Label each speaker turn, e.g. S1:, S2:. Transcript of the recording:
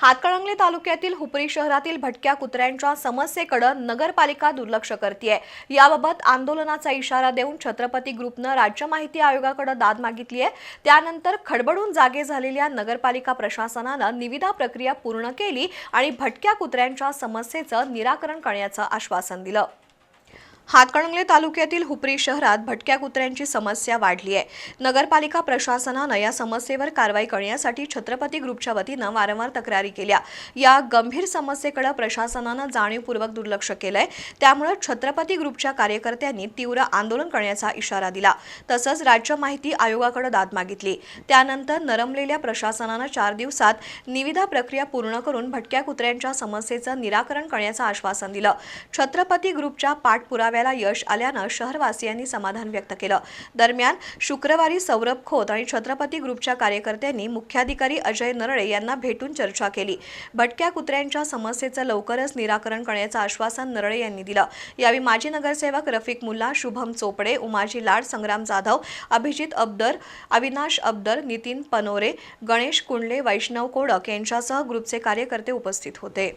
S1: हातकणंगले तालुक्यातील हुपरी शहरातील भटक्या कुत्र्यांच्या समस्येकडे नगरपालिका दुर्लक्ष करते याबाबत आंदोलनाचा इशारा देऊन छत्रपती ग्रुपनं राज्य माहिती आयोगाकडे दाद मागितली आहे त्यानंतर खडबडून जागे झालेल्या नगरपालिका प्रशासनानं निविदा प्रक्रिया पूर्ण केली आणि भटक्या कुत्र्यांच्या समस्येचं निराकरण करण्याचं आश्वासन दिलं. हातकणंगले तालुक्यातील हुपरी शहरात भटक्या कुत्र्यांची समस्या वाढली आहे. नगरपालिका प्रशासनानं या समस्येवर कारवाई करण्यासाठी छत्रपती ग्रुपच्या वतीनं वारंवार तक्रारी केल्या. या गंभीर समस्येकडे प्रशासनानं जाणीवपूर्वक दुर्लक्ष केलंय. त्यामुळे छत्रपती ग्रुपच्या कार्यकर्त्यांनी तीव्र आंदोलन करण्याचा इशारा दिला. तसंच राज्य माहिती आयोगाकडे दाद मागितली. त्यानंतर नरमलेल्या प्रशासनानं चार दिवसात निविदा प्रक्रिया पूर्ण करून भटक्या कुत्र्यांच्या समस्येचं निराकरण करण्याचं आश्वासन दिलं. छत्रपती ग्रुपच्या पाठपुराव्याला यश आल्यानं शहरवासियांनी समाधान व्यक्त केलं. दरम्यान शुक्रवारी सौरभ खोत आणि छत्रपती ग्रुपच्या कार्यकर्त्यांनी मुख्याधिकारी अजय नरळे यांना भेटून चर्चा केली. भटक्या कुत्र्यांच्या समस्येचं लवकरच निराकरण करण्याचं आश्वासन नरळे यांनी दिलं. यावेळी माजी नगरसेवक रफिक मुल्ला शुभम चोपडे उमाजी लाड संग्राम जाधव अभिजित अब्दर अविनाश अब्दर नितीन पनोरे गणेश कुंडले वैष्णव कोडक यांच्यासह ग्रुपचे कार्यकर्ते उपस्थित होते.